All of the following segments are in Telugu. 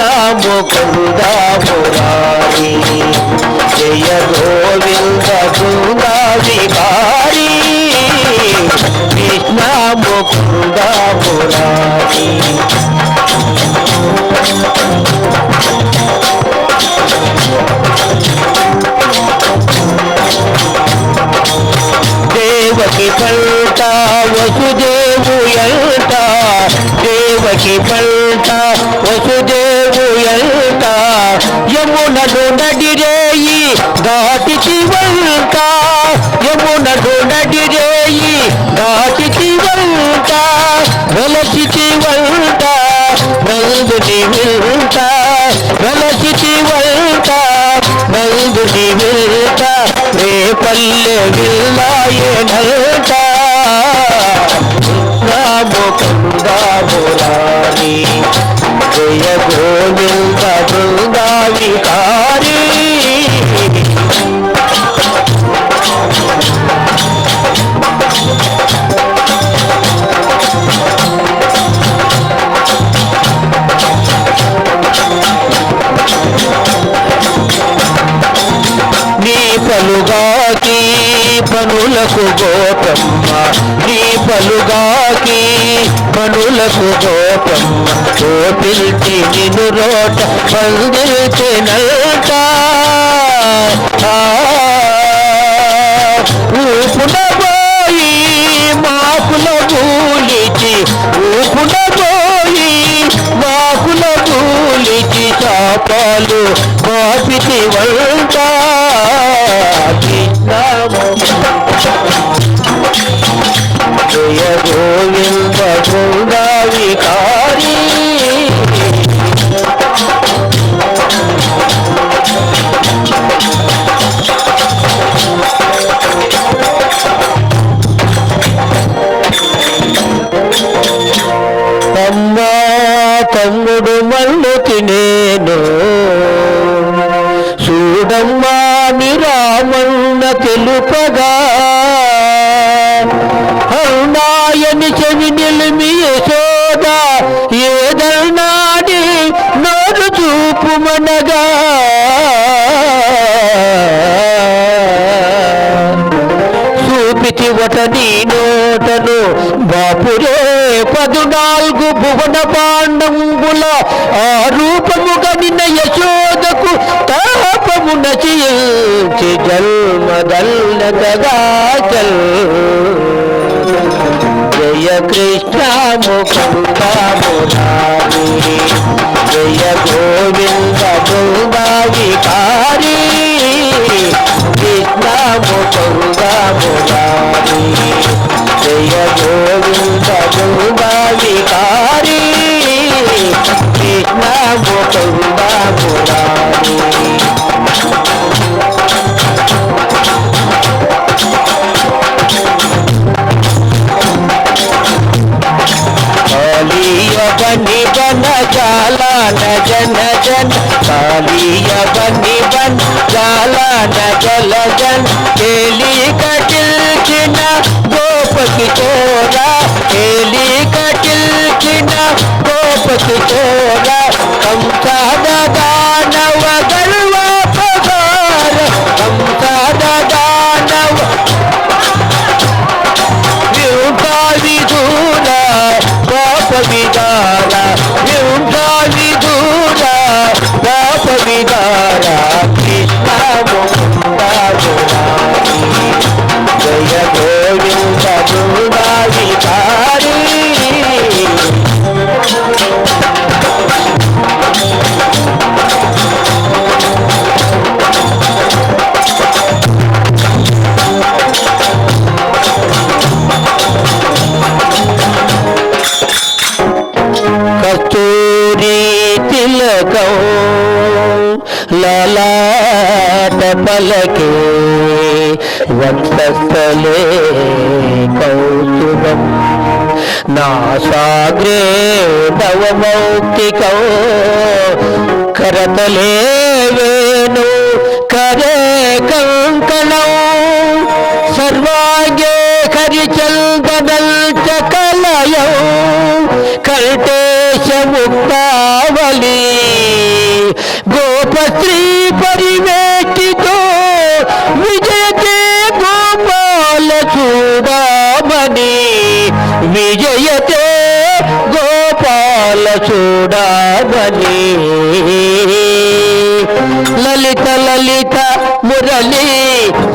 కలుదాము కలుదాము రాణి జయ గోవింద బృందాది భారీ కృష్ణాము కలుదాము రాణి దేవకి పంట వసుదేవు ఎంట దేవకి పంట వసుదేవు నందుని వింట వెలసికి వంట నందుని వింట రేపల్లె విల్లాయనంట ముకుంద మురారి జయ గోవింద బృందా మనులకు గోపమ్మ నీ పలుగాకి మనులకు గోపమ్మ గోపిల్చి పిలిచి నిన్ను రోట పందిల్చినంట ఊపున పోయి మాకుల గూలిచి ఊపున పోయి మాకుల గూలిచి చాపాలు పాపితి వంట. జయ నీ నోటను బాపురే పదునాలుగు భువన పాండంగుల ఆ రూపము గనిన యశోదకు తాపము నచిల్చి జల్మదల్లగా చల్ జయ కృష్ణ ముకుంద జయ గోవింద బృంద వికారి కృష్ణ జయ గోవింద बनी बन, जाला न जन जन कालिया बनी बन, जाला न जल जन केली कटिल चिलचिना गोप की चोरा। केली कटिल चिलचिना गोप की चोरा। లలాట పలకే వత్సలే కౌతుకం నాసాగ్రే నవమౌక్తికం కరతలే వేణు కరే కంకణం. సర్వాంగే కరిచందనల్ చకలయం కల్టేశ ముక్తావళీ. గోపశ్రీ పరివేష్టితో విజయతే గోపాల చూడమని విజయతే గోపాల చూడమని లలిత లలిత మురళి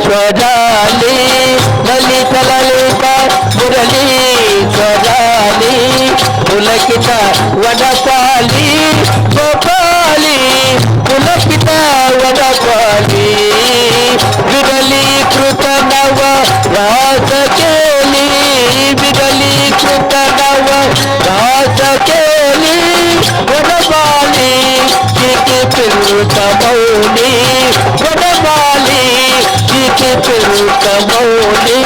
స్వరాలి లలిత లలిత మురళి స్వరాలి పులకిత వడపాలి గోపాలి చితి పిరుత మౌని